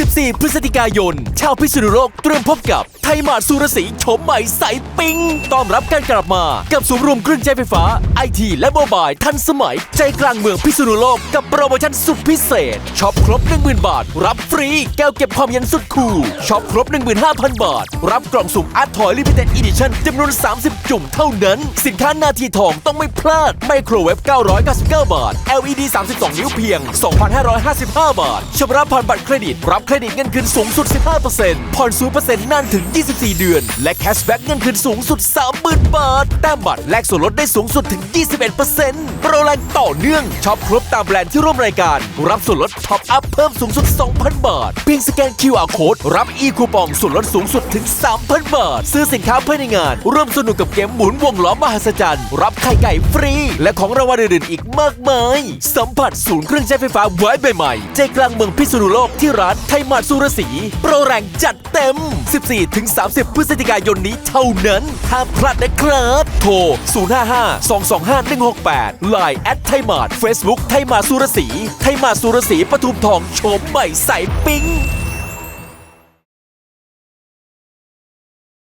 14 พฤศจิกายน ชาวพิษณุโลกเตรียมพบกับไทยมาดสุรศรีโฉมใหม่ใสปิงต้อนรับการกลับมากับศูนย์รวมเครื่องใช้ไฟฟ้าไอทีและโมบายทันสมัย ใจกลางเมืองพิษณุโลกกับโปรโมชั่นสุดพิเศษช็อปครบ 10,000 บาท รับฟรี แก้วเก็บความเย็นสุดคูลช็อปครบ 15,000 บาท รับกล่องสุ่มอาร์ตทอยลิมิเต็ดอีดิชั่นจำนวน 30 จุ่มเท่านั้น สินค้านาทีทองต้องไม่พลาดไมโครเวฟ999 บาท LED 32 นิ้วเพียง 2,555 บาทชำระผ่านบัตรเครดิตรับเครดิตเงินคืนสูงสุด 15%ผ่อน 0%นานถึง 24 เดือน และแคชแบ็กเงินคืนสูงสุด 30,000 บาท แต้มบัตรแลกส่วนลดได้สูงสุดถึง 21%โปรแรงต่อเนื่องช็อปครบตามแบรนด์ที่ร่วมรายการ รับส่วนลดท็อปอัพเพิ่มสูงสุด 2,000 บาท เพียงสแกน QR Code รับ e คูปองส่วนลดสูงสุดถึง 3,000 บาท ซื้อสินค้าภายในงาน ร่วมสนุกกับเกมหมุนวงล้อมหาศจรรย์ รับไข่ไก่ฟรี และของรางวัลอื่นๆอีกมากมาย สัมผัสศูนย์เครื่องใช้ไฟฟ้าไว้ใหม่ ใจกลางเมืองพิษณุโลกที่ร้านไทยมาร์สุรศรีโปรแรงจัดเต็ม 14-30 พฤศจิกายนนี้เท่านั้นห้ามพลาดนะครับ โทร 055-225-168 Line แอดไทยมาร์ท Facebook ไทยมาร์สุรศรีไทยมาร์สุรศรีปทุมทองโฉมใหม่ใสปิ๊ง